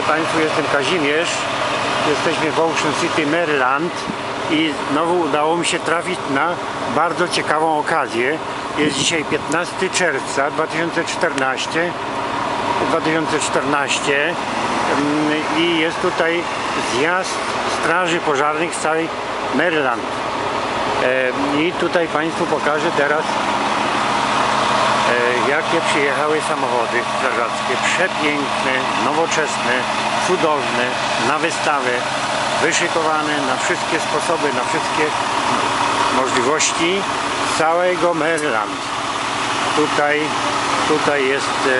Pokażę Państwu, jestem Kazimierz. Jesteśmy w Ocean City, Maryland i znowu udało mi się trafić na bardzo ciekawą okazję. Jest dzisiaj 15 czerwca 2014 2014 mm, i jest tutaj zjazd straży pożarnych z całej Maryland. E, I tutaj Państwu pokażę teraz jakie przyjechały samochody strażackie. Przepiękne, nowoczesne, cudowne, na wystawę, wyszykowane na wszystkie sposoby, na wszystkie możliwości całego Maryland. Tutaj, tutaj jest e,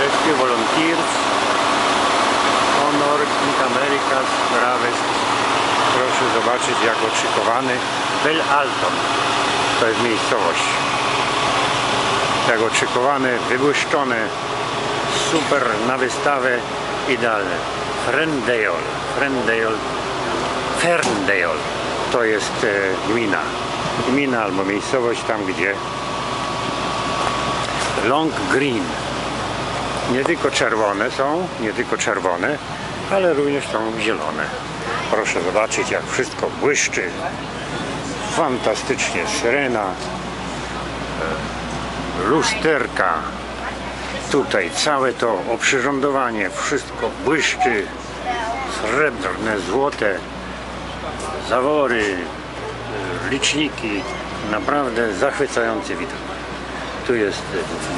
Rescue Volunteers, Honor, Pink Americas, Bravest. Proszę zobaczyć jak otrzykowany Bel Alton. To jest miejscowość. Jak otrzykowane, wybłyszczone, super na wystawę, idealne. Ferndale, Ferndale, Ferndale to jest e, gmina. Gmina albo miejscowość tam gdzie Long Green nie tylko czerwone są, nie tylko czerwone, ale również są zielone. Proszę zobaczyć jak wszystko błyszczy. Fantastycznie syrena, lusterka. Tutaj całe to oprzyrządowanie, wszystko błyszczy. Srebrne, złote, zawory, liczniki. Naprawdę zachwycający widok. Tu jest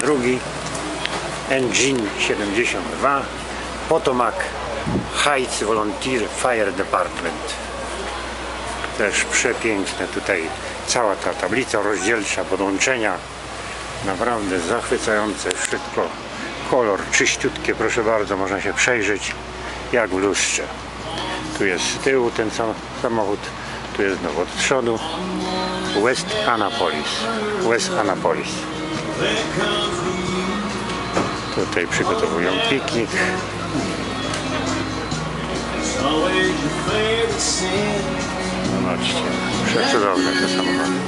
drugi Engine 72 Potomac Heights Volunteer Fire Department też przepiękne tutaj. Cała ta tablica rozdzielcza podłączenia. Naprawdę zachwycające wszystko. Kolor czyściutkie proszę bardzo można się przejrzeć jak w lustrze. Tu jest z tyłu ten sam samochód tu jest znowu od przodu. West Annapolis West Annapolis. Tutaj przygotowują piknik. Zobaczcie, przecudowne te samochody.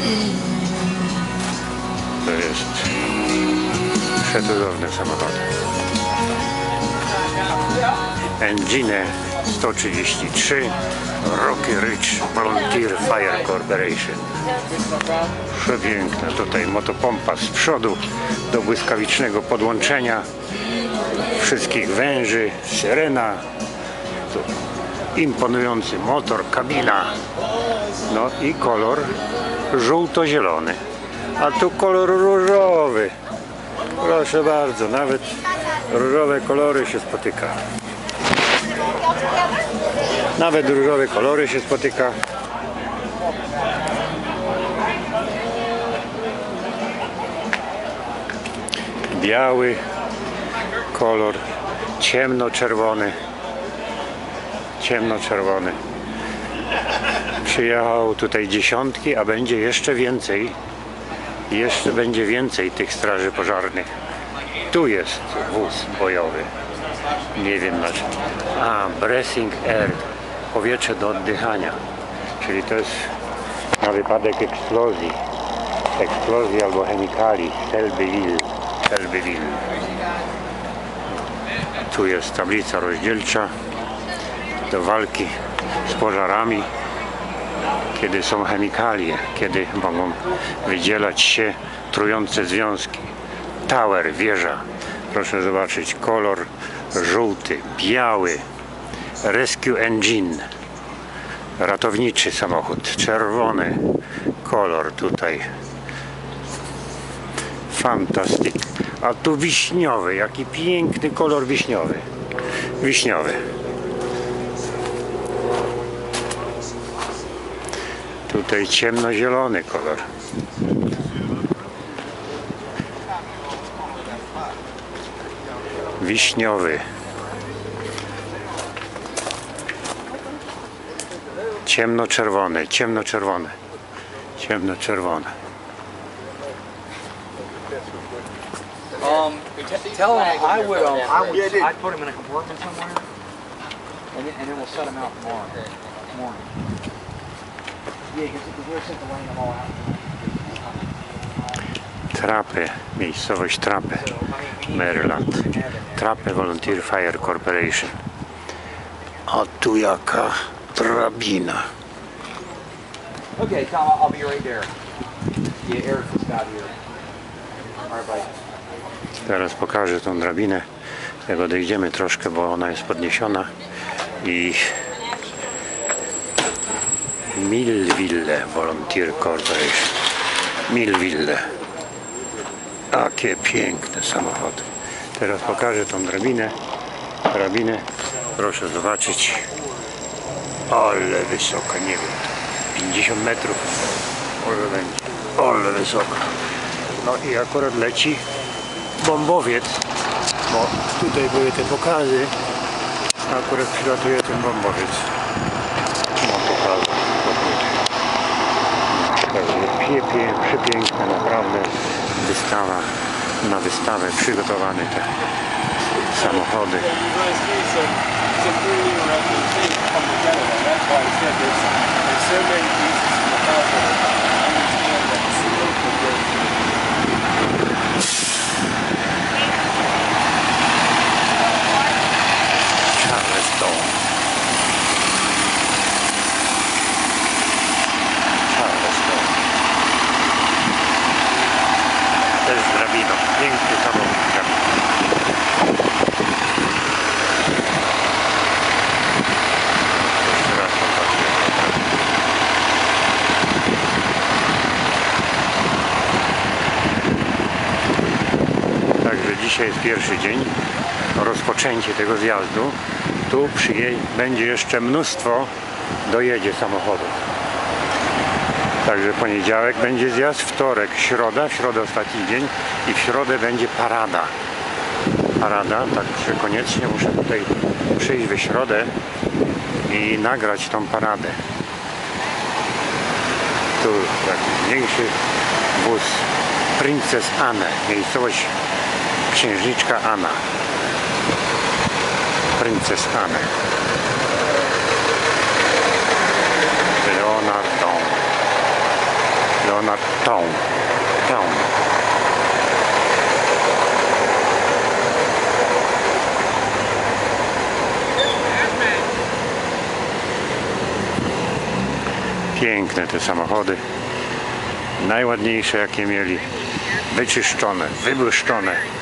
To jest przecudowne samochody. Engine 133 Rocky Ridge Volunteer Fire Corporation. Przepiękna tutaj motopompa z przodu do błyskawicznego podłączenia wszystkich węży, syrena, tu imponujący motor, kabina, no i kolor żółto-zielony, a tu kolor różowy. Proszę bardzo, nawet różowe kolory się spotyka. Nawet różowe kolory się spotyka. Biały kolor, ciemno-czerwony. Ciemno-czerwony. Przyjechał tutaj dziesiątki, a będzie jeszcze więcej. Jeszcze będzie więcej tych straży pożarnych. Tu jest wóz bojowy. Nie wiem dlaczego. A, Bracing Air. Powietrze do oddychania. Czyli to jest na wypadek eksplozji. Eksplozji albo chemikali. Shelbyville. Shelbyville. Tu jest tablica rozdzielcza do walki z pożarami. Kiedy są chemikalie, kiedy mogą wydzielać się trujące związki. Tower, wieża. Proszę zobaczyć kolor żółty, biały. Rescue Engine. Ratowniczy samochód. Czerwony kolor tutaj. Fantastyk. A tu wiśniowy. Jaki piękny kolor wiśniowy. Wiśniowy. Tutaj ciemnozielony kolor. Wiśniowy. Ciemnoczerwony, ciemnoczerwony. Ciemnoczerwony. Um, tell him I would, um, I would, I'd put him in a compartment somewhere, and then, and then we'll set him out tomorrow morning. Trapy, miejscowość Trapy, Maryland. Trapy Volunteer Fire Corporation. A tu jaka drabina. Okay, Tom, I'll, be right there. Yeah, Eric just got here. All right, bye. Teraz pokażę tą drabinę. Jak odejdziemy troszkę, bo ona jest podniesiona i Millville Volunteer Corporation. Millville. Takie piękne samochody. Teraz pokażę tą drabinę. Drabinę. Proszę zobaczyć. Ale wysoka, nie wiem. 50 metrów. Może będzie. Ale wysoka. No i akurat leci bombowiec, bo tutaj były te pokazy, akurat przylatuje ten bombowiec. No pokazy. Także pie, pie, przepiękna naprawdę wystawa, na wystawę przygotowane te samochody. Pierwszy dzień, rozpoczęcie tego zjazdu. Tu przyje- będzie jeszcze mnóstwo, dojedzie samochodów. Także poniedziałek będzie zjazd, wtorek, środa, w środę ostatni dzień i w środę będzie parada. Parada, także koniecznie muszę tutaj przyjść we środę i nagrać tą paradę. Tu taki mniejszy wóz Princess Anne, miejscowość księżniczka Anna. Princess Anne. Leonard Town. Leonard Town. Town. Piękne te samochody. Najładniejsze jakie mieli. Wyczyszczone, wybłyszczone.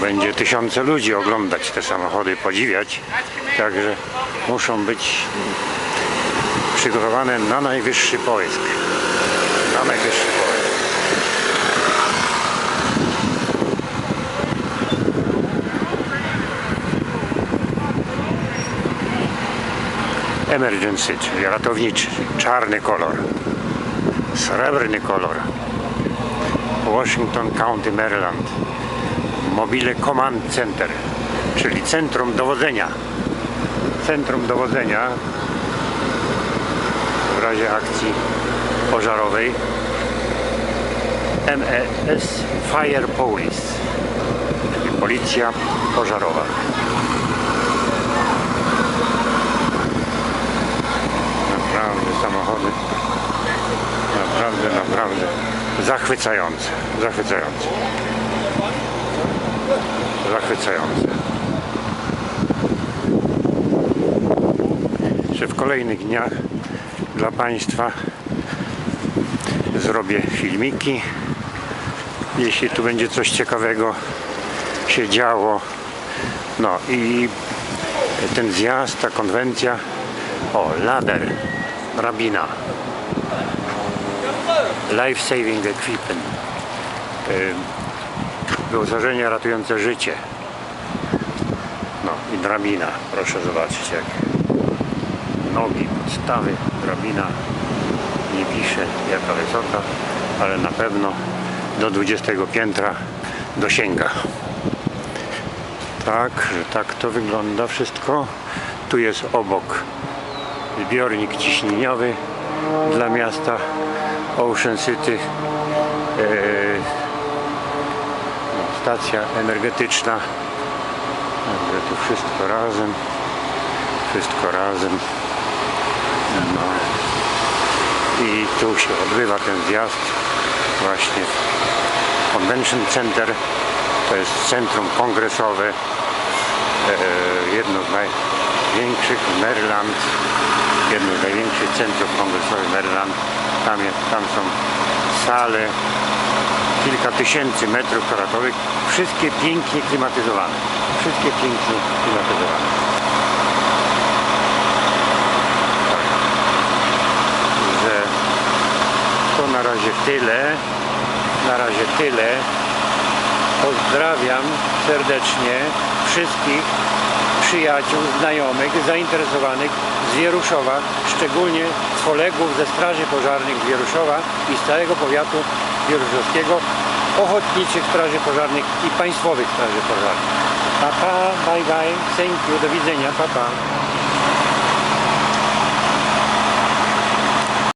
Będzie tysiące ludzi oglądać te samochody, podziwiać. Także muszą być przygotowane na najwyższy połysk. Na najwyższy połysk. Emergency, czyli ratowniczy, czarny kolor, srebrny kolor. Washington County, Maryland. Mobile Command Center, czyli centrum dowodzenia. Centrum dowodzenia w razie akcji pożarowej. MES Fire Police, czyli policja pożarowa. Naprawdę samochody naprawdę, naprawdę zachwycające, zachwycające. Zachwycające. Że w kolejnych dniach dla Państwa zrobię filmiki. Jeśli tu będzie coś ciekawego się działo. No i ten zjazd, ta konwencja. O, lader, rabina. Life Saving Equipment. Wyposażenie ratujące życie. No i drabina. Proszę zobaczyć jak nogi, podstawy, drabina. Nie pisze jaka wysoka, ale na pewno do 20 piętra dosięga. Tak, że tak to wygląda wszystko. Tu jest obok zbiornik ciśnieniowy dla miasta Ocean City. Eee, stacja energetyczna. Także tu wszystko razem. Wszystko razem. No. I tu się odbywa ten zjazd właśnie Convention Center. To jest centrum kongresowe, e, jedno z największych Maryland, jedno z największych centrów kongresowych Maryland. Tam, jest, tam są sale, kilka tysięcy metrów kwadratowych, wszystkie pięknie klimatyzowane. Wszystkie pięknie klimatyzowane. Że to na razie tyle. Na razie tyle. Pozdrawiam serdecznie wszystkich przyjaciół, znajomych, zainteresowanych z Wieruszowa, szczególnie kolegów ze Straży Pożarnych z Wieruszowa i z całego powiatu wieruszowskiego, ochotniczych Straży Pożarnych i Państwowych Straży Pożarnych. Pa, pa, bye, bye, thank you, do widzenia, pa, pa.